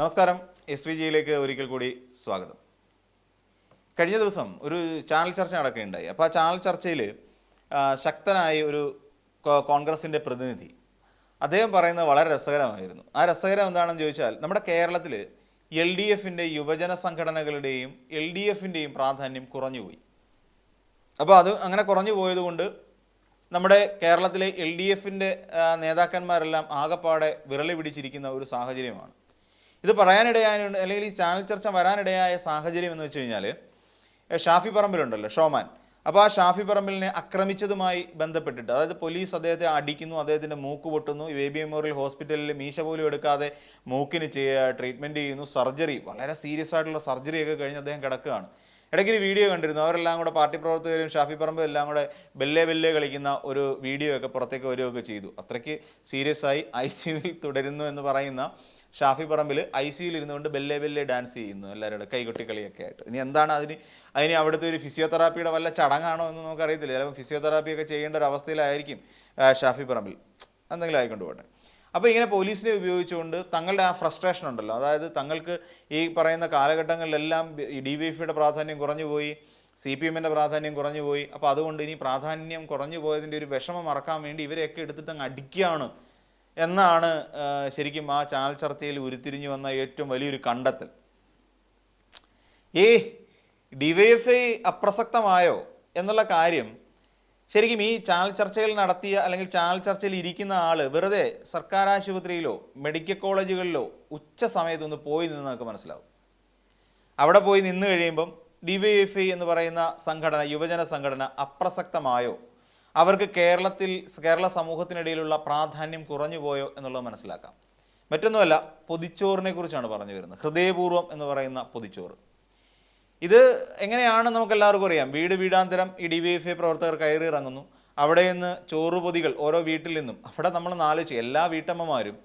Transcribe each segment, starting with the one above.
നമസ്കാരം. S V ജിയിലേക്ക് ഒരിക്കൽ കൂടി സ്വാഗതം. കഴിഞ്ഞ ദിവസം ഒരു ചാനൽ ചർച്ച നടക്കുകയുണ്ടായി. അപ്പോൾ ആ ചാനൽ ചർച്ചയിൽ ശക്തനായ ഒരു കോൺഗ്രസിന്റെ പ്രതിനിധി അദ്ദേഹം പറയുന്നത് വളരെ രസകരമായിരുന്നു. ആ രസകരം എന്താണെന്ന് ചോദിച്ചാൽ നമ്മുടെ കേരളത്തിൽ എൽ ഡി എഫിന്റെ യുവജന സംഘടനകളുടെയും എൽ ഡി എഫിന്റെയും പ്രാധാന്യം കുറഞ്ഞുപോയി. അപ്പോൾ അത് അങ്ങനെ കുറഞ്ഞു പോയതുകൊണ്ട് നമ്മുടെ കേരളത്തിലെ എൽ ഡി എഫിന്റെ നേതാക്കന്മാരെല്ലാം ആകെപ്പാടെ വിരളി പിടിച്ചിരിക്കുന്ന ഒരു സാഹചര്യമാണ്. ഇത് പറയാനിടയായ അല്ലെങ്കിൽ ഈ ചാനൽ ചർച്ച വരാനിടയായ സാഹചര്യം എന്ന് വെച്ച് കഴിഞ്ഞാൽ ഷാഫി പറമ്പിലുണ്ടല്ലോ ഷോമാൻ. അപ്പോൾ ആ ഷാഫി പറമ്പിലിനെ ആക്രമിച്ചതുമായി ബന്ധപ്പെട്ടിട്ട് അതായത് പോലീസ് അദ്ദേഹത്തെ അടിക്കുന്നു അദ്ദേഹത്തിന്റെ മൂക്ക് പൊട്ടുന്നു എ ബി മെമ്മോറിയൽ ഹോസ്പിറ്റലിൽ മീശ പോലും എടുക്കാതെ മൂക്കിന് ട്രീറ്റ്മെന്റ് ചെയ്യുന്നു സർജറി വളരെ സീരിയസ് ആയിട്ടുള്ള സർജറിയൊക്കെ കഴിഞ്ഞ് അദ്ദേഹം കിടക്കുകയാണ്. ഇടയ്ക്ക് ഒരു വീഡിയോ കണ്ടിരുന്നു അവരെല്ലാം കൂടെ പാർട്ടി പ്രവർത്തകരും ഷാഫി പറമ്പും എല്ലാം കൂടെ ബെല്ലെ ബെല്ലെ കളിക്കുന്ന ഒരു വീഡിയോ ഒക്കെ പുറത്തേക്ക് വരികയൊക്കെ ചെയ്തു. അത്രയ്ക്ക് സീരിയസ് ആയി ഐ സിയുവിൽ തുടരുന്നു എന്ന് പറയുന്ന ഷാഫി പറമ്പിൽ ഐ സിയിൽ ഇരുന്നുകൊണ്ട് ബെല്ലെ ബെല്ലെ ഡാൻസ് ചെയ്യുന്നു എല്ലാവരുടെ കൈകൊട്ടിക്കളിയൊക്കെ ആയിട്ട്. ഇനി എന്താണ് അതിന് അതിന് അവിടുത്തെ ഒരു ഫിസിയോതെറാപ്പിയുടെ വല്ല ചടങ്ങാണോ എന്ന് നമുക്കറിയത്തില്ല. ചിലപ്പോൾ ഫിസിയോതെറാപ്പി ഒക്കെ ചെയ്യേണ്ട ഒരു അവസ്ഥയിലായിരിക്കും ഷാഫി പറമ്പിൽ. എന്തെങ്കിലും ആയിക്കൊണ്ട് പോട്ടെ. അപ്പോൾ ഇങ്ങനെ പോലീസിനെ ഉപയോഗിച്ചുകൊണ്ട് തങ്ങളുടെ ആ ഫ്രസ്ട്രേഷൻ ഉണ്ടല്ലോ. അതായത് തങ്ങൾക്ക് ഈ പറയുന്ന കാലഘട്ടങ്ങളിലെല്ലാം ഈ ഡി വൈ എഫിയുടെ പ്രാധാന്യം കുറഞ്ഞു പോയി സി പി എമ്മിന്റെ പ്രാധാന്യം കുറഞ്ഞു പോയി. അപ്പോൾ അതുകൊണ്ട് ഇനി പ്രാധാന്യം കുറഞ്ഞു പോയതിന്റെ ഒരു വിഷമം മറക്കാൻ വേണ്ടി ഇവരെയൊക്കെ എടുത്തിട്ട് അങ്ങ് അടിക്കുകയാണ് എന്നാണ് ശരിക്കും ആ ചാനൽ ചർച്ചയിൽ ഉരുത്തിരിഞ്ഞു വന്ന ഏറ്റവും വലിയൊരു കണ്ടെത്തൽ. ഏ ഡിവൈഎഫ്ഐ അപ്രസക്തമായോ എന്നുള്ള കാര്യം ശരിക്കും ഈ ചാനൽ ചർച്ചയിൽ നടത്തിയ അല്ലെങ്കിൽ ചാനൽ ചർച്ചയിൽ ഇരിക്കുന്ന ആൾ വെറുതെ സർക്കാർ ആശുപത്രിയിലോ മെഡിക്കൽ കോളേജുകളിലോ ഉച്ച സമയത്തൊന്ന് പോയി നിന്ന് നമുക്ക് മനസ്സിലാവും. അവിടെ പോയി നിന്ന് കഴിയുമ്പം ഡിവൈഎഫ്ഐ എന്ന് പറയുന്ന സംഘടന യുവജന സംഘടന അപ്രസക്തമായോ അവർക്ക് കേരളത്തിൽ കേരള സമൂഹത്തിനിടയിലുള്ള പ്രാധാന്യം കുറഞ്ഞു പോയോ എന്നുള്ളത് മനസ്സിലാക്കാം. മറ്റൊന്നുമല്ല പൊതിച്ചോറിനെ കുറിച്ചാണ് പറഞ്ഞു വരുന്നത്. ഹൃദയപൂർവം എന്ന് പറയുന്ന പൊതിച്ചോറ്. ഇത് എങ്ങനെയാണ് നമുക്ക് എല്ലാവർക്കും അറിയാം. വീട് വീടാന്തരം ഈ ഡി വൈ എഫ് ഐ പ്രവർത്തകർ കയറി ഇറങ്ങുന്നു അവിടെ നിന്ന് ചോറ് പൊതികൾ ഓരോ വീട്ടിൽ നിന്നും. അവിടെ നമ്മൾ നാലോചിച്ച് എല്ലാ വീട്ടമ്മമാരും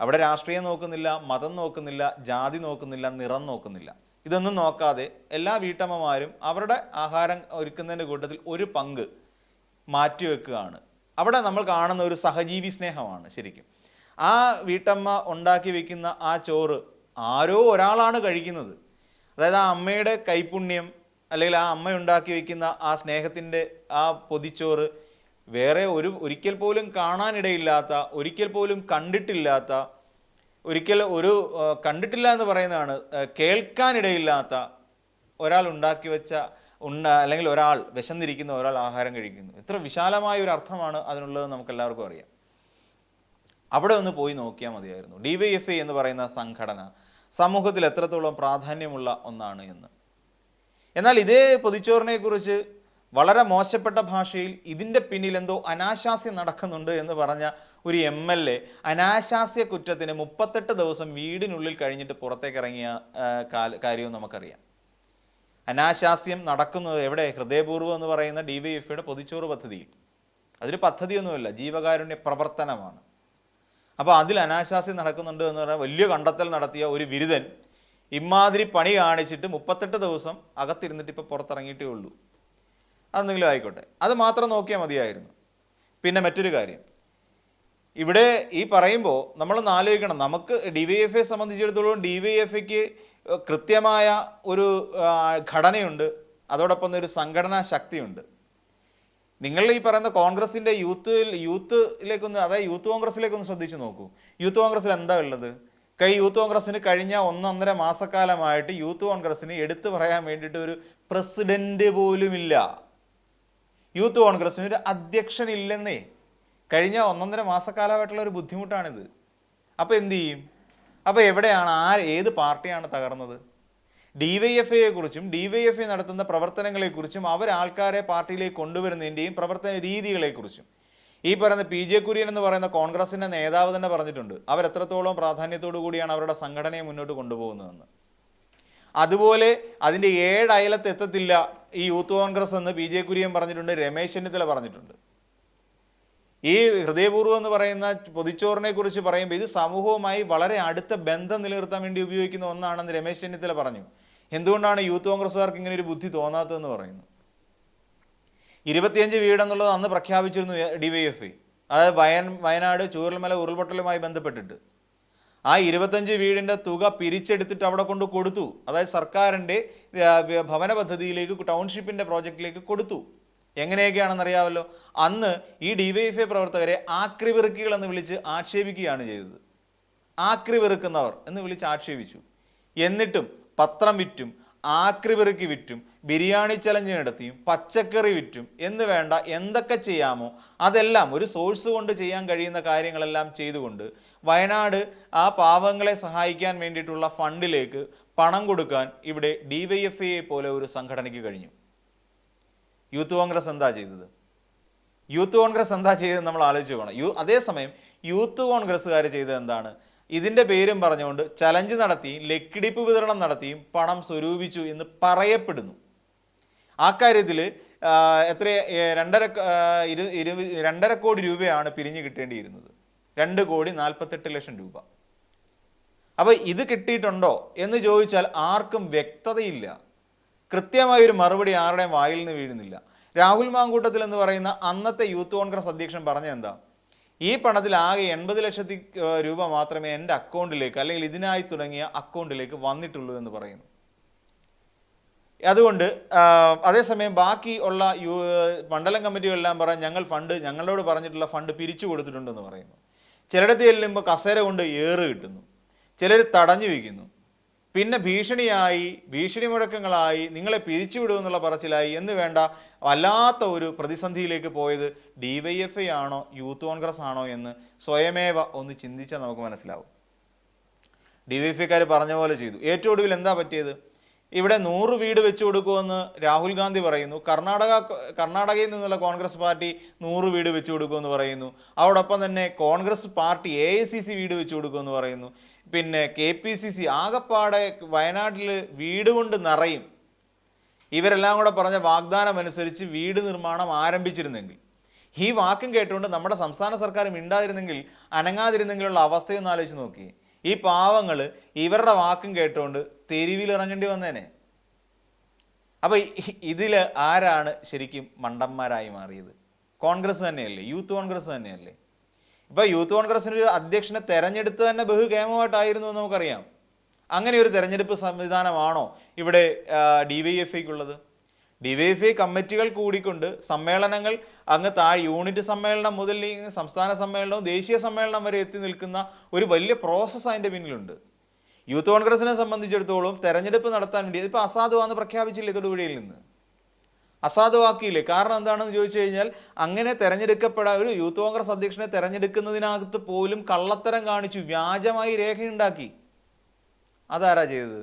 അവിടെ രാഷ്ട്രീയം നോക്കുന്നില്ല മതം നോക്കുന്നില്ല ജാതി നോക്കുന്നില്ല നിറം നോക്കുന്നില്ല. ഇതൊന്നും നോക്കാതെ എല്ലാ വീട്ടമ്മമാരും അവരുടെ ആഹാരം ഒരുക്കുന്നതിന്റെ കൂട്ടത്തിൽ ഒരു പങ്ക് മാറ്റിവെക്കുകയാണ് അവിടെ നമ്മൾ കാണുന്ന ഒരു സഹജീവി സ്നേഹമാണ് ശരിക്കും. ആ വീട്ടമ്മ ഉണ്ടാക്കി വെക്കുന്ന ആ ചോറ് ആരോ ഒരാളാണ് കഴിക്കുന്നത്. അതായത് ആ അമ്മയുടെ കൈപുണ്യം അല്ലെങ്കിൽ ആ അമ്മ ഉണ്ടാക്കി വെക്കുന്ന ആ സ്നേഹത്തിന്റെ ആ പൊതിച്ചോറ് വേറെ ഒരു ഒരിക്കൽ പോലും കാണാനിടയില്ലാത്ത ഒരിക്കൽ പോലും കണ്ടിട്ടില്ലാത്ത ഒരിക്കൽ ഒരു കണ്ടിട്ടില്ല എന്ന് പറയുന്നതാണ് കേൾക്കാനിടയില്ലാത്ത ഒരാൾ ഉണ്ടാക്കി വെച്ച ഉണ്ട അല്ലെങ്കിൽ ഒരാൾ വിശന്നിരിക്കുന്ന ഒരാൾ ആഹാരം കഴിക്കുന്നു. എത്ര വിശാലമായ ഒരു അർത്ഥമാണ് അതിനുള്ളത് നമുക്ക് എല്ലാവർക്കും അറിയാം. അവിടെ ഒന്ന് പോയി നോക്കിയാൽ മതിയായിരുന്നു. ഡി വൈ എഫ് ഐ എന്ന് പറയുന്ന സംഘടന സമൂഹത്തിൽ എത്രത്തോളം പ്രാധാന്യമുള്ള ഒന്നാണ് എന്ന്. എന്നാൽ ഇതേ പൊതിച്ചോറിനെക്കുറിച്ച് വളരെ മോശപ്പെട്ട ഭാഷയിൽ ഇതിന്റെ പിന്നിൽ എന്തോ അനാശാസ്യം നടക്കുന്നുണ്ട് എന്ന് പറഞ്ഞ ഒരു എം എൽ എ അനാശാസ്യ കുറ്റത്തിന് മുപ്പത്തെട്ട് ദിവസം വീടിനുള്ളിൽ കഴിഞ്ഞിട്ട് പുറത്തേക്കിറങ്ങിയ കാര്യവും നമുക്കറിയാം. അനാശാസ്യം നടക്കുന്നത് എവിടെ? ഹൃദയപൂർവം എന്ന് പറയുന്ന ഡി വൈ എഫ് ഐയുടെ പൊതിച്ചോറ് പദ്ധതിയിൽ. അതൊരു പദ്ധതിയൊന്നുമല്ല ജീവകാരുണ്യ പ്രവർത്തനമാണ്. അപ്പോൾ അതിൽ അനാശാസ്യം നടക്കുന്നുണ്ട് എന്ന് പറഞ്ഞാൽ വലിയ കണ്ടെത്തൽ നടത്തിയ ഒരു ബിരുദൻ ഇമാതിരി പണി കാണിച്ചിട്ട് മുപ്പത്തെട്ട് ദിവസം അകത്തിരുന്നിട്ട് ഇപ്പോൾ പുറത്തിറങ്ങിയിട്ടേ ഉള്ളൂ. അതെന്തെങ്കിലും ആയിക്കോട്ടെ. അത് മാത്രം നോക്കിയാൽ മതിയായിരുന്നു. പിന്നെ മറ്റൊരു കാര്യം. ഇവിടെ ഈ പറയുമ്പോൾ നമ്മൾ ആലോചിക്കണം. നമുക്ക് ഡി വൈ എഫ് ഐ സംബന്ധിച്ചിടത്തോളം ഡി വൈ എഫ് ഐക്ക് കൃത്യമായ ഒരു ഘടനയുണ്ട്. അതോടൊപ്പം തന്നെ ഒരു സംഘടനാ ശക്തിയുണ്ട്. നിങ്ങൾ ഈ പറയുന്ന കോൺഗ്രസിന്റെ യൂത്ത് യൂത്തിലേക്കൊന്ന് അതായത് യൂത്ത് കോൺഗ്രസിലേക്കൊന്ന് ശ്രദ്ധിച്ചു നോക്കൂ. യൂത്ത് കോൺഗ്രസ്സിൽ എന്താ ഉള്ളത്? കൈ യൂത്ത് കോൺഗ്രസ്സിന് കഴിഞ്ഞ ഒന്നൊന്നര മാസക്കാലമായിട്ട് യൂത്ത് കോൺഗ്രസ്സിന് എടുത്തു പറയാൻ വേണ്ടിയിട്ട് ഒരു പ്രസിഡന്റ് പോലുമില്ല. യൂത്ത് കോൺഗ്രസ്സിന് ഒരു അധ്യക്ഷൻ ഇല്ലെന്നേ കഴിഞ്ഞ ഒന്നൊന്നര മാസക്കാലമായിട്ടുള്ള ഒരു ബുദ്ധിമുട്ടാണിത്. അപ്പോൾ എന്തു ചെയ്യും? അപ്പോൾ എവിടെയാണ് ആ ഏത് പാർട്ടിയാണ് തകർന്നത്? ഡി വൈ എഫ് ഐയെക്കുറിച്ചും ഡി വൈ എഫ് ഐ നടത്തുന്ന പ്രവർത്തനങ്ങളെക്കുറിച്ചും അവർ ആൾക്കാരെ പാർട്ടിയിലേക്ക് കൊണ്ടുവരുന്നതിന്റെയും പ്രവർത്തന രീതികളെക്കുറിച്ചും ഈ പറയുന്ന പി ജെ കുര്യൻ എന്ന് പറയുന്ന കോൺഗ്രസിന്റെ നേതാവ് തന്നെ പറഞ്ഞിട്ടുണ്ട് അവർ എത്രത്തോളം പ്രാധാന്യത്തോടു കൂടിയാണ് അവരുടെ സംഘടനയെ മുന്നോട്ട് കൊണ്ടുപോകുന്നതെന്ന്. അതുപോലെ അതിന്റെ ഏഴ് അയലത്ത് എത്തത്തില്ല ഈ യൂത്ത് കോൺഗ്രസ് എന്ന് പി ജെ കുര്യൻ പറഞ്ഞിട്ടുണ്ട് രമേശ് ചെന്നിത്തല പറഞ്ഞിട്ടുണ്ട്. ഈ ഹൃദയപൂർവം എന്ന് പറയുന്ന പൊതിച്ചോറിനെ കുറിച്ച് പറയുമ്പോൾ ഇത് സമൂഹവുമായി വളരെ അടുത്ത ബന്ധം നിലനിർത്താൻ വേണ്ടി ഉപയോഗിക്കുന്ന ഒന്നാണെന്ന് രമേശ് ചെന്നിത്തല പറഞ്ഞു. എന്തുകൊണ്ടാണ് യൂത്ത് കോൺഗ്രസ്സുകാർക്ക് ഇങ്ങനെ ഒരു ബുദ്ധി തോന്നാത്തതെന്ന് പറയുന്നു? ഇരുപത്തിയഞ്ച് വീടെന്നുള്ളത് അന്ന് പ്രഖ്യാപിച്ചിരുന്നു ഡി വൈ എഫ് ഐ അതായത് വയൻ വയനാട് ചൂരൽമല ഉരുൾപൊട്ടലുമായി ബന്ധപ്പെട്ടിട്ട്. ആ ഇരുപത്തഞ്ച് വീടിന്റെ തുക പിരിച്ചെടുത്തിട്ട് അവിടെ കൊണ്ട് കൊടുത്തു. അതായത് സർക്കാരിന്റെ ഭവന പദ്ധതിയിലേക്ക് ടൗൺഷിപ്പിന്റെ പ്രോജക്റ്റിലേക്ക് കൊടുത്തു. എങ്ങനെയൊക്കെയാണെന്ന് അറിയാമല്ലോ അന്ന് ഈ ഡിവൈഎഫ്ഐ പ്രവർത്തകരെ ആക്രിവെറുക്കികൾ എന്ന് വിളിച്ച് ആക്ഷേപിക്കുകയാണ് ചെയ്തത്. ആക്രിവെറുക്കുന്നവർ എന്ന് വിളിച്ച് ആക്ഷേപിച്ചു. എന്നിട്ടും പത്രം വിറ്റും ആക്രിവെറുക്കി വിറ്റും ബിരിയാണി ചലഞ്ച് നടത്തിയും പച്ചക്കറി വിറ്റും എന്ന് വേണ്ട എന്തൊക്കെ ചെയ്യാമോ അതെല്ലാം ഒരു സോഴ്സ് കൊണ്ട് ചെയ്യാൻ കഴിയുന്ന കാര്യങ്ങളെല്ലാം ചെയ്തുകൊണ്ട് വയനാട് ആ പാവങ്ങളെ സഹായിക്കാൻ വേണ്ടിയിട്ടുള്ള ഫണ്ടിലേക്ക് പണം കൊടുക്കാൻ ഇവിടെ ഡി വൈ എഫ് ഐ പോലെ ഒരു സംഘടനയ്ക്ക് കഴിഞ്ഞു. യൂത്ത് കോൺഗ്രസ് എന്താ ചെയ്തത്? യൂത്ത് കോൺഗ്രസ് എന്താ ചെയ്തത് നമ്മൾ ആലോചിച്ച് പോകണം. യൂ അതേസമയം യൂത്ത് കോൺഗ്രസ്സുകാർ ചെയ്തത് എന്താണ്? ഇതിന്റെ പേരും പറഞ്ഞുകൊണ്ട് ചലഞ്ച് നടത്തിയും ലക്കിടിപ്പ് വിതരണം നടത്തിയും പണം സ്വരൂപിച്ചു എന്ന് പറയപ്പെടുന്നു. ആ കാര്യത്തിൽ എത്ര രണ്ടര ഇരു ഇരു- രണ്ടര കോടി രൂപയാണ് പിരിഞ്ഞു കിട്ടേണ്ടിയിരുന്നത്. രണ്ട് കോടി നാൽപ്പത്തെട്ട് ലക്ഷം രൂപ. അപ്പോൾ ഇത് കിട്ടിയിട്ടുണ്ടോ എന്ന് ചോദിച്ചാൽ ആർക്കും വ്യക്തതയില്ല. കൃത്യമായ ഒരു മറുപടി ആരുടെയും വായിൽ നിന്ന് വീഴുന്നില്ല. രാഹുൽ മാങ്കൂട്ടത്തിൽ എന്ന് പറയുന്ന അന്നത്തെ യൂത്ത് കോൺഗ്രസ് അധ്യക്ഷൻ പറഞ്ഞ എന്താ? ഈ പണത്തിൽ ആകെ എൺപത് ലക്ഷത്തി രൂപ മാത്രമേ എന്റെ അക്കൗണ്ടിലേക്ക് അല്ലെങ്കിൽ ഇതിനായി തുടങ്ങിയ അക്കൗണ്ടിലേക്ക് വന്നിട്ടുള്ളൂ എന്ന് പറയുന്നു. അതുകൊണ്ട് അതേസമയം ബാക്കി ഉള്ള യു മണ്ഡലം കമ്മിറ്റികളെല്ലാം പറയാൻ ഞങ്ങൾ ഫണ്ട് ഞങ്ങളോട് പറഞ്ഞിട്ടുള്ള ഫണ്ട് പിരിച്ചു കൊടുത്തിട്ടുണ്ടെന്ന് പറയുന്നു. ചിലയിടത്ത് ചെല്ലുമ്പോൾ കസേര കൊണ്ട് ഏറ് കിട്ടുന്നു. ചിലർ തടഞ്ഞു വയ്ക്കുന്നു. പിന്നെ ഭീഷണിയായി ഭീഷണി മുഴക്കങ്ങളായി നിങ്ങളെ പിരിച്ചുവിടുമെന്നുള്ള പറച്ചിലായി എന്ന് വേണ്ട വല്ലാത്ത ഒരു പ്രതിസന്ധിയിലേക്ക് പോയത് ഡി വൈ എഫ് ഐ ആണോ യൂത്ത് കോൺഗ്രസ് ആണോ എന്ന് സ്വയമേവ ഒന്ന് ചിന്തിച്ചാൽ നമുക്ക് മനസ്സിലാവും. ഡി വൈ എഫ് ഐക്കാർ പറഞ്ഞ പോലെ ചെയ്തു. ഏറ്റവും ഒടുവിൽ എന്താ പറ്റിയത്? ഇവിടെ നൂറ് വീട് വെച്ചു കൊടുക്കുമെന്ന് രാഹുൽ ഗാന്ധി പറയുന്നു. കർണാടക കർണാടകയിൽ നിന്നുള്ള കോൺഗ്രസ് പാർട്ടി നൂറ് വീട് വെച്ചു കൊടുക്കുമെന്ന് പറയുന്നു. അതോടൊപ്പം തന്നെ കോൺഗ്രസ് പാർട്ടി എ വീട് വെച്ചു കൊടുക്കുമെന്ന് പറയുന്നു. പിന്നെ കെ പി സി സി ആകപ്പാടെ വയനാട്ടിൽ വീട് കൊണ്ട് നിറയും. ഇവരെല്ലാം കൂടെ പറഞ്ഞ വാഗ്ദാനം അനുസരിച്ച് വീട് നിർമ്മാണം ആരംഭിച്ചിരുന്നെങ്കിൽ. ഈ വാക്കും കേട്ടുകൊണ്ട് നമ്മുടെ സംസ്ഥാന സർക്കാർ മിണ്ടാതിരുന്നെങ്കിൽ അനങ്ങാതിരുന്നെങ്കിലുള്ള അവസ്ഥയൊന്ന് ആലോചിച്ച് നോക്കി. ഈ പാവങ്ങൾ ഇവരുടെ വാക്കും കേട്ടുകൊണ്ട് തെരുവിലിറങ്ങേണ്ടി വന്നേനെ. അപ്പോൾ ഇതിൽ ആരാണ് ശരിക്കും മണ്ടന്മാരായി മാറിയത്? കോൺഗ്രസ് തന്നെയല്ലേ? യൂത്ത് കോൺഗ്രസ് തന്നെയല്ലേ? ഇപ്പൊ യൂത്ത് കോൺഗ്രസിന് ഒരു അധ്യക്ഷനെ തെരഞ്ഞെടുത്ത് തന്നെ ബഹുകേമമായിട്ടായിരുന്നു എന്ന് നമുക്കറിയാം. അങ്ങനെ ഒരു തെരഞ്ഞെടുപ്പ് സംവിധാനമാണോ ഇവിടെ ഡി വൈ എഫ് ഐക്കുള്ളത് ഡി വൈ എഫ് ഐ കമ്മിറ്റികൾ കൂടിക്കൊണ്ട് സമ്മേളനങ്ങൾ അങ്ങ് താഴെ യൂണിറ്റ് സമ്മേളനം മുതൽ സംസ്ഥാന സമ്മേളനവും ദേശീയ സമ്മേളനം വരെ എത്തി നിൽക്കുന്ന ഒരു വലിയ പ്രോസസ്സ് അതിന്റെ പിന്നിലുണ്ട്. യൂത്ത് കോൺഗ്രസിനെ സംബന്ധിച്ചിടത്തോളം തെരഞ്ഞെടുപ്പ് നടത്താൻ വേണ്ടി ഇപ്പോൾ അസാധുവാന്ന് പ്രഖ്യാപിച്ചില്ലേ തൊടുപുഴയിൽ നിന്ന്? അസാധുവാക്കിയില്ലേ? കാരണം എന്താണെന്ന് ചോദിച്ചു കഴിഞ്ഞാൽ അങ്ങനെ തെരഞ്ഞെടുക്കപ്പെടാൻ ഒരു യൂത്ത് കോൺഗ്രസ് അധ്യക്ഷനെ തെരഞ്ഞെടുക്കുന്നതിനകത്ത് പോലും കള്ളത്തരം കാണിച്ചു വ്യാജമായി രേഖയുണ്ടാക്കി. അതാരാ ചെയ്തത്?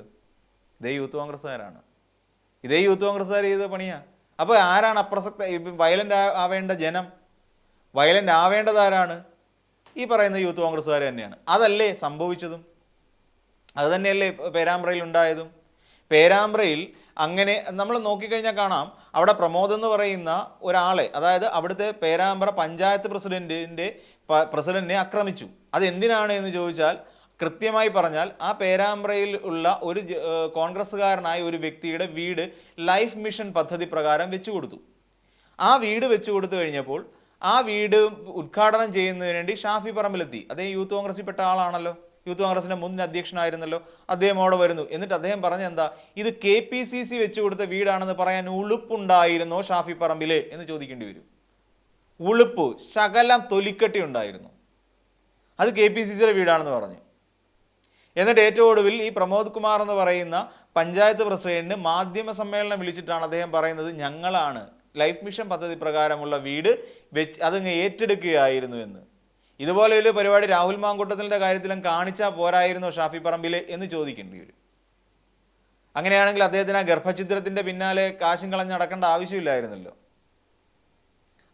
ഇതേ യൂത്ത് കോൺഗ്രസ്സുകാരാണ്. ഇതേ യൂത്ത് കോൺഗ്രസ്സുകാർ ചെയ്ത പണിയാ. അപ്പോൾ ആരാണ് അപ്രസക്ത വയലന്റ് ആവേണ്ട ജനം? വയലന്റ് ആവേണ്ടത് ആരാണ്? ഈ പറയുന്ന യൂത്ത് കോൺഗ്രസ്സുകാർ തന്നെയാണ്. അതല്ലേ സംഭവിച്ചതും? അത് തന്നെയല്ലേ പേരാമ്പ്രയിൽ ഉണ്ടായതും? പേരാമ്പ്രയിൽ അങ്ങനെ നമ്മൾ നോക്കിക്കഴിഞ്ഞാൽ കാണാം അവിടെ പ്രമോദ് എന്ന് പറയുന്ന ഒരാളെ അതായത് അവിടുത്തെ പേരാമ്പ്ര പഞ്ചായത്ത് പ്രസിഡന്റിന്റെ പ്രസിഡന്റിനെ ആക്രമിച്ചു. അത് എന്തിനാണ് എന്ന് ചോദിച്ചാൽ കൃത്യമായി പറഞ്ഞാൽ ആ പേരാമ്പ്രയിൽ ഉള്ള ഒരു കോൺഗ്രസ്സുകാരനായ ഒരു വ്യക്തിയുടെ വീട് ലൈഫ് മിഷൻ പദ്ധതി പ്രകാരം വെച്ചു കൊടുത്തു. ആ വീട് വെച്ചു കൊടുത്തു കഴിഞ്ഞപ്പോൾ ആ വീട് ഉദ്ഘാടനം ചെയ്യുന്നതിന് വേണ്ടി ഷാഫി പറമ്പിലെത്തി. അതേ യൂത്ത് കോൺഗ്രസിൽപ്പെട്ട ആളാണല്ലോ. യൂത്ത് കോൺഗ്രസിന്റെ മുൻ അധ്യക്ഷനായിരുന്നല്ലോ അദ്ദേഹം അവിടെ വരുന്നു. എന്നിട്ട് അദ്ദേഹം പറഞ്ഞ എന്താ? ഇത് കെ പി സി സി വെച്ചു കൊടുത്ത വീടാണെന്ന് പറയാൻ ഉളുപ്പുണ്ടായിരുന്നോ ഷാഫി പറമ്പിൽ എന്ന് ചോദിക്കേണ്ടി വരും. ഉളുപ്പ് ശകലം തൊലിക്കട്ടി ഉണ്ടായിരുന്നു. അത് കെ പി സി സിയുടെ വീടാണെന്ന് പറഞ്ഞു. എന്നിട്ട് ഏറ്റവും ഒടുവിൽ ഈ പ്രമോദ് കുമാർ എന്ന് പറയുന്ന പഞ്ചായത്ത് പ്രസിഡന്റിന് മാധ്യമ സമ്മേളനം വിളിച്ചിട്ടാണ് അദ്ദേഹം പറയുന്നത് ഞങ്ങളാണ്. ലൈഫ് മിഷൻ പദ്ധതി പ്രകാരമുള്ള വീട് വെച്ച് അതങ്ങ് ഏറ്റെടുക്കുകയായിരുന്നു എന്ന്. ഇതുപോലെ ഒരു പരിപാടി രാഹുൽ മാങ്കൂട്ടത്തിന്റെ കാര്യത്തിലും കാണിച്ചാൽ പോരായിരുന്നു ഷാഫി പറമ്പിൽ എന്ന് ചോദിക്കേണ്ടി വരും. അങ്ങനെയാണെങ്കിൽ അദ്ദേഹത്തിന് ആ ഗർഭഛിദ്രത്തിന്റെ പിന്നാലെ കാശും കളഞ്ഞ് നടക്കേണ്ട ആവശ്യമില്ലായിരുന്നല്ലോ.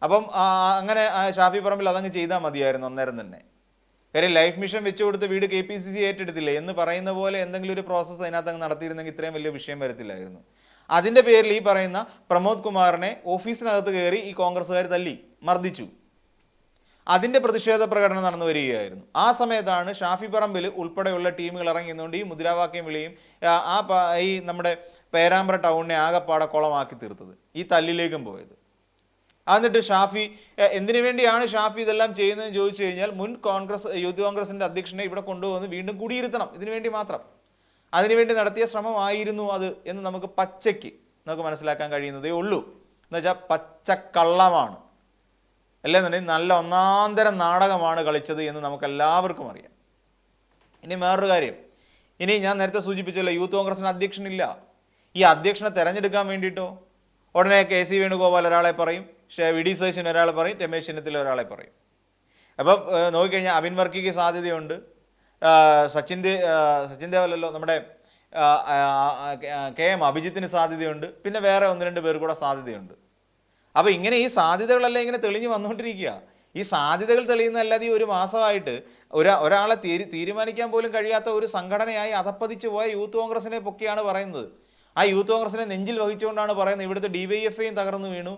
അപ്പം അങ്ങനെ ഷാഫി പറമ്പിൽ അതങ്ങ് ചെയ്താൽ മതിയായിരുന്നു അന്നേരം തന്നെ. കാര്യം ലൈഫ് മിഷൻ വെച്ചു കൊടുത്ത് വീട് കെ പി സി സി ഏറ്റെടുത്തില്ലേ എന്ന് പറയുന്ന പോലെ എന്തെങ്കിലും ഒരു പ്രോസസ്സ് അതിനകത്ത് അങ്ങ് നടത്തിയിരുന്നെങ്കിൽ ഇത്രയും വലിയ വിഷയം വരത്തില്ലായിരുന്നു. അതിന്റെ പേരിൽ ഈ പറയുന്ന പ്രമോദ് കുമാറിനെ ഓഫീസിനകത്ത് കയറി ഈ കോൺഗ്രസ്സുകാർ തല്ലി മർദ്ദിച്ചു. അതിന്റെ പ്രതിഷേധ പ്രകടനം നടന്നു വരികയായിരുന്നു. ആ സമയത്താണ് ഷാഫി പറമ്പിൽ ഉൾപ്പെടെയുള്ള ടീമുകൾ ഇറങ്ങിയതുകൊണ്ട് ഈ മുദ്രാവാക്യം വിളിയും ആ ഈ നമ്മുടെ പേരാമ്പ്ര ടൗണിനെ ആകപ്പാടെ കുളമാക്കി തീർത്തത് ഈ തല്ലിലേക്കും പോയത്. എന്നിട്ട് ഷാഫി എന്തിനു വേണ്ടിയാണ് ഷാഫി ഇതെല്ലാം ചെയ്യുന്നതെന്ന് ചോദിച്ചു കഴിഞ്ഞാൽ മുൻ കോൺഗ്രസ് യൂത്ത് കോൺഗ്രസിന്റെ അധ്യക്ഷനെ ഇവിടെ കൊണ്ടുവന്ന് വീണ്ടും കുടിയിരുത്തണം ഇതിനു വേണ്ടി മാത്രം. അതിനുവേണ്ടി നടത്തിയ ശ്രമമായിരുന്നു അത് എന്ന് നമുക്ക് പച്ചയ്ക്ക് നമുക്ക് മനസ്സിലാക്കാൻ കഴിയുന്നതേ ഉള്ളൂ. എന്നുവെച്ചാൽ പച്ചക്കള്ളമാണ്. അല്ലെന്നുണ്ടെങ്കിൽ നല്ല ഒന്നാന്തരം നാടകമാണ് കളിച്ചത് എന്ന് നമുക്ക് എല്ലാവർക്കും അറിയാം. ഇനി വേറൊരു കാര്യം. ഇനി ഞാൻ നേരത്തെ സൂചിപ്പിച്ചല്ലോ യൂത്ത് കോൺഗ്രസിന് അധ്യക്ഷനില്ല. ഈ അധ്യക്ഷനെ തെരഞ്ഞെടുക്കാൻ വേണ്ടിയിട്ടോ? ഉടനെ കെ സി വേണുഗോപാൽ ഒരാളെ പറയും വി ഡി സതീശൻ ഒരാളെ പറയും രമേശ് ചെന്നിത്തല ഒരാളെ പറയും. അപ്പം നോക്കിക്കഴിഞ്ഞാൽ അബിൻ വർക്കിക്ക് സാധ്യതയുണ്ട്. സച്ചിൻ ദേ സച്ചിൻ ദേവല്ലോ നമ്മുടെ കെ എം അഭിജിത്തിന് സാധ്യതയുണ്ട്. പിന്നെ വേറെ ഒന്ന് രണ്ട് പേർ കൂടെ സാധ്യതയുണ്ട്. അപ്പോൾ ഇങ്ങനെ ഈ സാധ്യതകളെല്ലാം ഇങ്ങനെ തെളിഞ്ഞു വന്നുകൊണ്ടിരിക്കുക. ഈ സാധ്യതകൾ തെളിയുന്നതല്ലാതെ ഈ ഒരു മാസമായിട്ട് ഒരാ ഒരാളെ തീരു തീരുമാനിക്കാൻ പോലും കഴിയാത്ത ഒരു സംഘടനയായി അധപ്പതിച്ചു പോയ യൂത്ത് കോൺഗ്രസിനെ പൊക്കിയാണ് പറയുന്നത്. ആ യൂത്ത് കോൺഗ്രസിനെ നെഞ്ചിൽ വഹിച്ചുകൊണ്ടാണ് പറയുന്നത്. ഇവിടുത്തെ ഡി വൈ എഫ് ഐയും തകർന്നു വീണു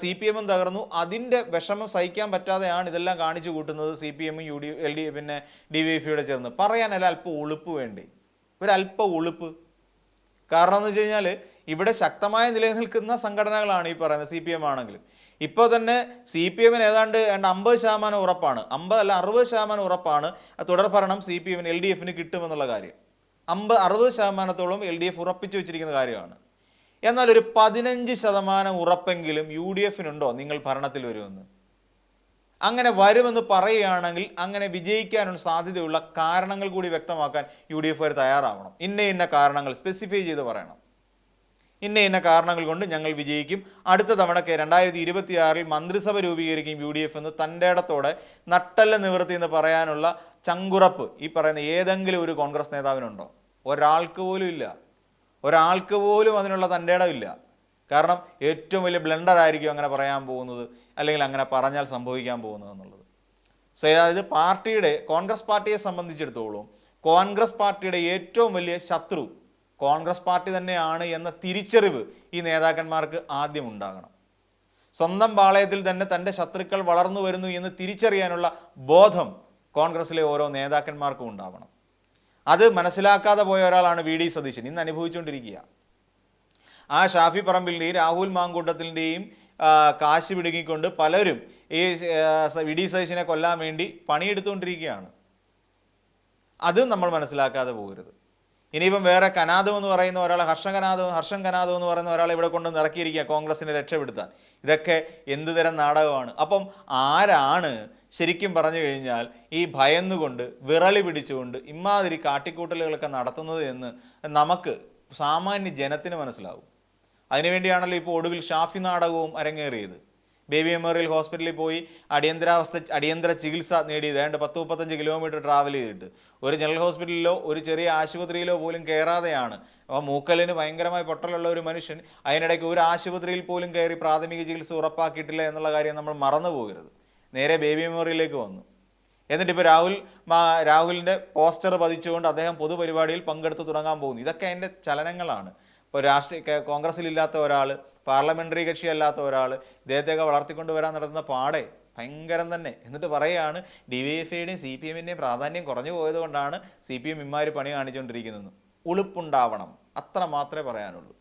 സി പി എമ്മും തകർന്നു. അതിന്റെ വിഷമം സഹിക്കാൻ പറ്റാതെയാണ് ഇതെല്ലാം കാണിച്ചു കൂട്ടുന്നത് സി പി എമ്മും യു ഡി എൽ ഡി പിന്നെ ഡി വൈ എഫ് ഐയുടെ ചേർന്ന്. പറയാനല്ല അല്പം ഉളുപ്പ് വേണ്ടേ? ഒരല്പം ഉളുപ്പ്. കാരണം എന്ന് വെച്ച് കഴിഞ്ഞാൽ ഇവിടെ ശക്തമായി നിലനിൽക്കുന്ന സംഘടനകളാണ് ഈ പറയുന്നത് സി പി എം ആണെങ്കിലും. ഇപ്പോൾ തന്നെ സി പി എമ്മിന് ഏതാണ്ട് ഏതാണ്ട് അമ്പത് ശതമാനം ഉറപ്പാണ്. അമ്പത് അല്ല അറുപത് ശതമാനം ഉറപ്പാണ് തുടർ ഭരണം സി പി എമ്മിന് എൽ ഡി എഫിന് കിട്ടുമെന്നുള്ള കാര്യം. അമ്പത് അറുപത് ശതമാനത്തോളം എൽ ഡി എഫ് ഉറപ്പിച്ചു വെച്ചിരിക്കുന്ന കാര്യമാണ്. എന്നാൽ ഒരു പതിനഞ്ച് ശതമാനം ഉറപ്പെങ്കിലും യു ഡി എഫിനുണ്ടോ? നിങ്ങൾ ഭരണത്തിൽ വരുമെന്ന്. അങ്ങനെ വരുമെന്ന് പറയുകയാണെങ്കിൽ അങ്ങനെ വിജയിക്കാനുള്ള സാധ്യതയുള്ള കാരണങ്ങൾ കൂടി വ്യക്തമാക്കാൻ യു ഡി എഫ് തയ്യാറാവണം. ഇന്ന ഇന്ന കാരണങ്ങൾ സ്പെസിഫൈ ചെയ്ത് പറയണം. ഇന്ന ഇന്ന കാരണങ്ങൾ കൊണ്ട് ഞങ്ങൾ വിജയിക്കും. അടുത്ത തവണക്ക് രണ്ടായിരത്തി ഇരുപത്തിയാറിൽ മന്ത്രിസഭ രൂപീകരിക്കും യു ഡി എഫ് എന്ന് തന്റെ ഇടത്തോടെ നട്ടല്ല നിവൃത്തി എന്ന് പറയാനുള്ള ചങ്കുറപ്പ് ഈ പറയുന്ന ഏതെങ്കിലും ഒരു കോൺഗ്രസ് നേതാവിനുണ്ടോ? ഒരാൾക്ക് പോലും ഇല്ല. ഒരാൾക്ക് പോലും അതിനുള്ള തന്റെ ഇടമില്ല കാരണം ഏറ്റവും വലിയ ബ്ലണ്ടർ ആയിരിക്കും അങ്ങനെ പറയാൻ പോകുന്നത് അല്ലെങ്കിൽ അങ്ങനെ പറഞ്ഞാൽ സംഭവിക്കാൻ പോകുന്നത് എന്നുള്ളത്. സോ അതായത് പാർട്ടിയുടെ കോൺഗ്രസ് പാർട്ടിയെ സംബന്ധിച്ചിടത്തോളം കോൺഗ്രസ് പാർട്ടിയുടെ ഏറ്റവും വലിയ ശത്രു കോൺഗ്രസ് പാർട്ടി തന്നെയാണ് എന്ന തിരിച്ചറിവ് ഈ നേതാക്കന്മാർക്ക് ആദ്യം ഉണ്ടാകണം. സ്വന്തം പാളയത്തിൽ തന്നെ തന്റെ ശത്രുക്കൾ വളർന്നു വരുന്നു എന്ന് തിരിച്ചറിയാനുള്ള ബോധം കോൺഗ്രസിലെ ഓരോ നേതാക്കന്മാർക്കും ഉണ്ടാവണം. അത് മനസ്സിലാക്കാതെ പോയ ഒരാളാണ് വി ഡി സതീശൻ. ഇന്ന് അനുഭവിച്ചുകൊണ്ടിരിക്കുക. ആ ഷാഫി പറമ്പിലിന്റെയും രാഹുൽ മാങ്കൂട്ടത്തിന്റെയും കാശ് പിടുങ്ങിക്കൊണ്ട് പലരും ഈ വി ഡി സതീശനെ കൊല്ലാൻ വേണ്ടി പണിയെടുത്തുകൊണ്ടിരിക്കുകയാണ്. അത് നമ്മൾ മനസ്സിലാക്കാതെ പോകരുത്. ഇനിയിപ്പം വേറെ കനാദം എന്ന് പറയുന്ന ഒരാളെ ഹർഷൻ കനാദം ഹർഷൻ കനാദം എന്ന് പറയുന്ന ഒരാളെ ഇവിടെ കൊണ്ട് ഇറക്കിയിരിക്കുക കോൺഗ്രസിനെ രക്ഷപ്പെടുത്താൻ. ഇതൊക്കെ എന്തുതരം നാടകമാണ്? അപ്പം ആരാണ് ശരിക്കും പറഞ്ഞു കഴിഞ്ഞാൽ ഈ ഭയന്നുകൊണ്ട് വിറളി പിടിച്ചുകൊണ്ട് ഇമാതിരി കാട്ടിക്കൂട്ടലുകളൊക്കെ നടത്തുന്നത് എന്ന് നമുക്ക് സാമാന്യ ജനത്തിന് മനസ്സിലാവും. അതിനുവേണ്ടിയാണല്ലോ ഇപ്പോൾ ഒടുവിൽ ഷാഫി നാടകവും അരങ്ങേറിയത്. ബേബി മെമ്മോറിയൽ ഹോസ്പിറ്റലിൽ പോയി അടിയന്തരാവസ്ഥ അടിയന്തര ചികിത്സ നേടിയത് ഏതാണ്ട് പത്ത് മുപ്പത്തഞ്ച് കിലോമീറ്റർ ട്രാവൽ ചെയ്തിട്ട്. ഒരു ജനറൽ ഹോസ്പിറ്റലിലോ ഒരു ചെറിയ ആശുപത്രിയിലോ പോലും കയറാതെയാണ് അപ്പോൾ മൂക്കലിന് ഭയങ്കരമായി പൊട്ടലുള്ള ഒരു മനുഷ്യൻ അതിനിടയ്ക്ക് ഒരു ആശുപത്രിയിൽ പോലും കയറി പ്രാഥമിക ചികിത്സ ഉറപ്പാക്കിയിട്ടില്ല എന്നുള്ള കാര്യം നമ്മൾ മറന്നു പോകരുത്. നേരെ ബേബി മെമ്മോറിയലിലേക്ക് വന്നു. എന്നിട്ട് ഇപ്പോൾ രാഹുൽ രാഹുലിന്റെ പോസ്റ്റർ പതിച്ചുകൊണ്ട് അദ്ദേഹം പൊതുപരിപാടിയിൽ പങ്കെടുത്ത് തുടങ്ങാൻ പോകുന്നു. ഇതൊക്കെ അതിന്റെ ചലനങ്ങളാണ്. ഇപ്പോൾ രാഷ്ട്രീയ കോൺഗ്രസ്സിലില്ലാത്ത ഒരാൾ പാർലമെന്ററി കക്ഷിയല്ലാത്ത ഒരാൾ ഇദ്ദേഹത്തെയൊക്കെ വളർത്തിക്കൊണ്ട് വരാൻ നടത്തുന്ന പാടെ ഭയങ്കരം തന്നെ. എന്നിട്ട് പറയുകയാണ് ഡി വൈ എഫ് ഐയുടെയും സി പി എമ്മിന്റെയും പ്രാധാന്യം കുറഞ്ഞു പോയതുകൊണ്ടാണ് സി പി എം ഇമാര് പണി കാണിച്ചുകൊണ്ടിരിക്കുന്നത് ഉളുപ്പുണ്ടാവണം. അത്ര മാത്രമേ പറയാനുള്ളൂ.